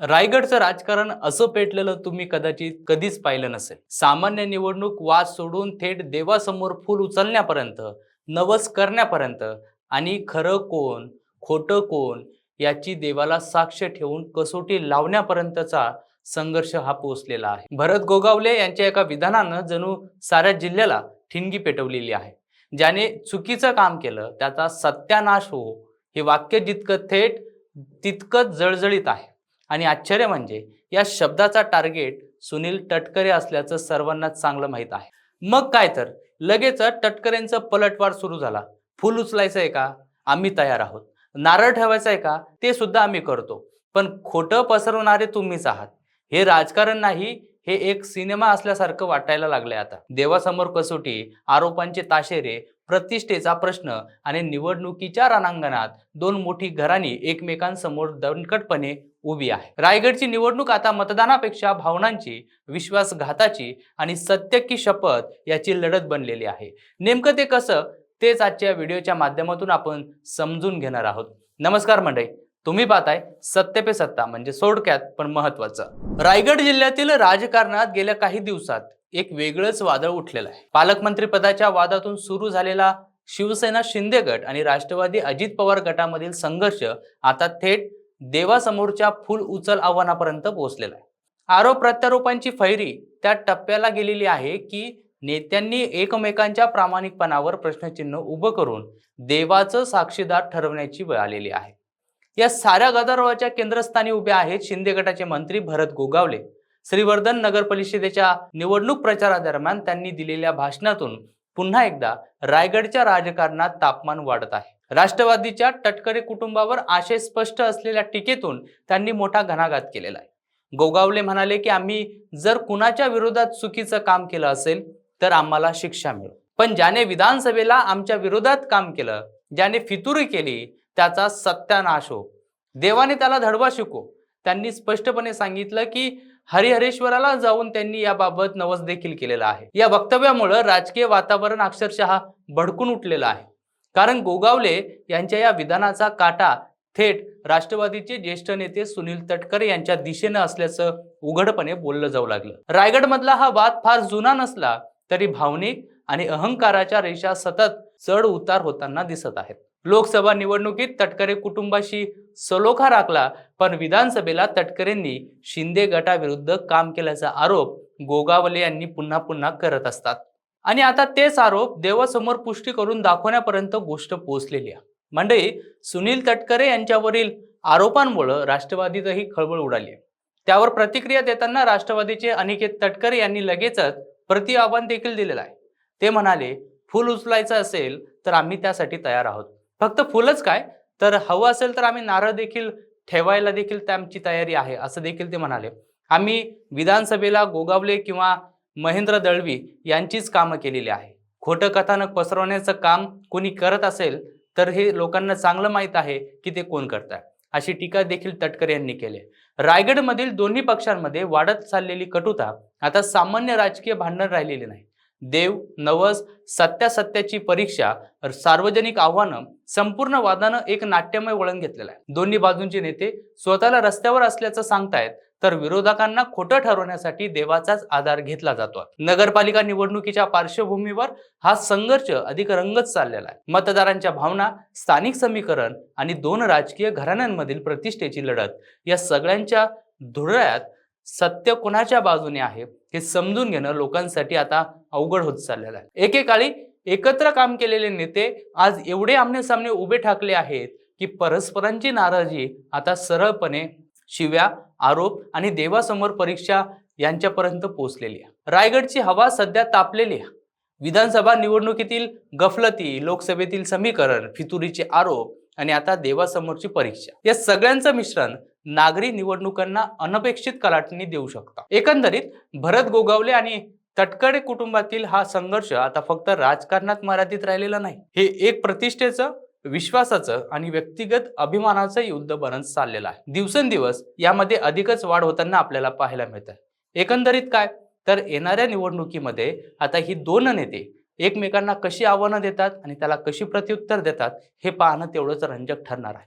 रायगडचं राजकारण असं पेटलेलं तुम्ही कदाचित कधीच पाहिलं नसेल. सामान्य निवडणूक वाद सोडून थेट देवासमोर फूल उचलण्यापर्यंत नवस करण्यापर्यंत आणि खरं कोण खोटं कोण याची देवाला साक्ष ठेवून कसोटी लावण्यापर्यंतचा संघर्ष हा पोचलेला आहे. भरत गोगावले यांच्या एका विधानानं जणू साऱ्या जिल्ह्याला ठिणगी पेटवलेली आहे. ज्याने चुकीचं काम केलं त्याचा सत्यानाश हो हे वाक्य जितकं थेट तितकंच जळजळीत आहे. आणि आश्चर्य म्हणजे या शब्दाचा टार्गेट सुनील तटकरे असल्याचं सर्वांनाच चांगलं माहीत आहे. मग काय तर लगेच तटकरेंचं पलटवार सुरू झाला. फुल उचलायचं आहे का? आम्ही तयार आहोत. नारळ ठेवायचं आहे का? ते सुद्धा आम्ही करतो. पण खोटं पसरवणारे तुम्हीच आहात. हे राजकारण नाही हे एक सिनेमा असल्यासारखं वाटायला लागलंय आता. देवासमोर कसोटी आरोपांचे ताशेरे प्रतिष्ठेचा प्रश्न आणि निवडणुकीच्या रणांगणात दोन मोठी घराणी एकमेकांसमोर दणकटपणे उभी आहे. रायगडची निवडणूक आता मतदानापेक्षा भावनांची विश्वासघाताची आणि सत्य की शपथ याची लढत बनलेली आहे. नेमकं ते कसं तेच आजच्या व्हिडिओच्या माध्यमातून आपण समजून घेणार आहोत. नमस्कार मंडळी तुम्ही पाहताय सत्य पे सत्ता म्हणजे सोडक्यात पण महत्वाचं रायगड जिल्ह्यातील राजकारणात गेल्या काही दिवसात एक वेगळंच वादळ उठलेलं आहे. पालकमंत्री पदाच्या वादातून सुरू झालेला शिवसेना शिंदे गट आणि राष्ट्रवादी अजित पवार गटामधील संघर्ष आता थेट देवासमोरच्या फुल उचल आव्हानापर्यंत पोहोचलेला आहे. आरोप प्रत्यारोपांची फैरी त्या टप्प्याला गेलेली आहे की नेत्यांनी एकमेकांच्या प्रामाणिकपणावर प्रश्नचिन्ह उभं करून देवाचं साक्षीदार ठरवण्याची वेळ आलेली आहे. या साऱ्या गदारोळाच्या केंद्रस्थानी उभे आहेत शिंदे गटाचे मंत्री भरत गोगावले. श्रीवर्धन नगर परिषदेच्या निवडणूक प्रचारादरम्यान त्यांनी दिलेल्या भाषणातून पुन्हा एकदा रायगडच्या राजकारणात तापमान वाढत आहे. राष्ट्रवादीच्या टटकरे कुटुंबावर आशय स्पष्ट असलेल्या टीकेतून त्यांनी मोठा घणाघात केलेला आहे. गोगावले म्हणाले की आम्ही जर कुणाच्या विरोधात चुकीचं काम केलं असेल तर आम्हाला शिक्षा मिळेल पण ज्याने विधानसभेला आमच्या विरोधात काम केलं ज्याने फितुरी केली त्याचा सत्यानाश हो. देवाने त्याला धडवा शिको. त्यांनी स्पष्टपणे सांगितलं की हरिहरेश्वराला जाऊन त्यांनी याबाबत नवस देखील केलेला आहे. या वक्तव्यामुळं राजकीय वातावरण अक्षरशः भडकून उठलेलं आहे. कारण गोगावले यांच्या या विधानाचा काटा थेट राष्ट्रवादीचे ज्येष्ठ नेते सुनील तटकरे यांच्या दिशेनं असल्याचं उघडपणे बोललं जाऊ लागलं. रायगडमधला हा वाद फार जुना नसला तरी भावनिक आणि अहंकाराच्या रेषा सतत चढ उतार होताना दिसत आहेत. लोकसभा निवडणुकीत तटकरे कुटुंबाशी सलोखा राखला पण विधानसभेला तटकरेंनी शिंदे गटाविरुद्ध काम केल्याचा आरोप गोगावले यांनी पुन्हा पुन्हा करत असतात. आणि आता तेच आरोप देवासमोर पुष्टी करून दाखवण्यापर्यंत गोष्ट पोहोचलेली आहे. मंडळी सुनील तटकरे यांच्यावरील आरोपांमुळं राष्ट्रवादीतही खळबळ उडाली आहे. त्यावर प्रतिक्रिया देताना राष्ट्रवादीचे अनिकेत तटकरे यांनी लगेचच प्रति आव्हान देखील दिलेलं आहे. ते म्हणाले फुल उचलायचं असेल तर आम्ही त्यासाठी तयार आहोत. फक्त फुलच काय? तर हवं असेल तर आम्ही नारळ देखील ठेवायला देखील आमची तयारी आहे असं देखील ते म्हणाले. आम्ही विधानसभेला गोगावले किंवा महेंद्र दळवी यांचीच कामं केलेली आहे. खोटं कथानक पसरवण्याचं काम कोणी करत असेल तर हे लोकांना चांगलं माहीत आहे की ते कोण करत आहे अशी टीका देखील तटकरे यांनी केली. रायगडमधील दोन्ही पक्षांमध्ये वाढत चाललेली कटुता आता सामान्य राजकीय भांडण राहिलेले नाही. देव नवस सत्यासत्याची परीक्षा सार्वजनिक आव्हानं संपूर्ण वादानं एक नाट्यमय वळण घेतलेलं आहे. दोन्ही बाजूंचे नेते स्वतःला रस्त्यावर असल्याचं सांगतायत तर विरोधकांना खोटं ठरवण्यासाठी देवाचाच आधार घेतला जातो. नगरपालिका निवडणुकीच्या पार्श्वभूमीवर हा संघर्ष अधिक रंगत चाललेला आहे. मतदारांच्या भावना स्थानिक समीकरण आणि दोन राजकीय घराण्यांमधील प्रतिष्ठेची लढत या सगळ्यांच्या धुळ्यात सत्य कोणाच्या बाजूने आहे हे समजून घेणं लोकांसाठी आता अवघड होत चाललेलं आहे. एकेकाळी एकत्र काम केलेले नेते आज एवढे आमने सामने उभे ठाकले आहेत की परस्परांची नाराजी आता सरळपणे शिव्या आरोप आणि देवासमोर परीक्षा यांच्यापर्यंत पोहोचलेली आहे. रायगडची हवा सध्या तापलेली आहे. विधानसभा निवडणुकीतील गफलती लोकसभेतील समीकरण फितुरीचे आरोप आणि आता देवासमोरची परीक्षा. या सगळ्यांचं मिश्रण नागरी निवडणुकांना अनपेक्षित कलाटणी देऊ शकता. एकंदरीत भरत गोगावले आणि तटकरे कुटुंबातील हा संघर्ष आता फक्त राजकारणात मर्यादित राहिलेला नाही. हे एक प्रतिष्ठेचं विश्वासाचं आणि व्यक्तिगत अभिमानाचं युद्ध बनत चाललेलं आहे. दिवसेंदिवस यामध्ये अधिकच वाढ होताना आपल्याला पाहायला मिळत आहे एकंदरीत काय? तर येणाऱ्या निवडणुकीमध्ये आता ही दोन नेते एकमेकांना कशी आव्हानं देतात आणि त्याला कशी प्रत्युत्तर देतात हे पाहणं तेवढंच रंजक ठरणार आहे.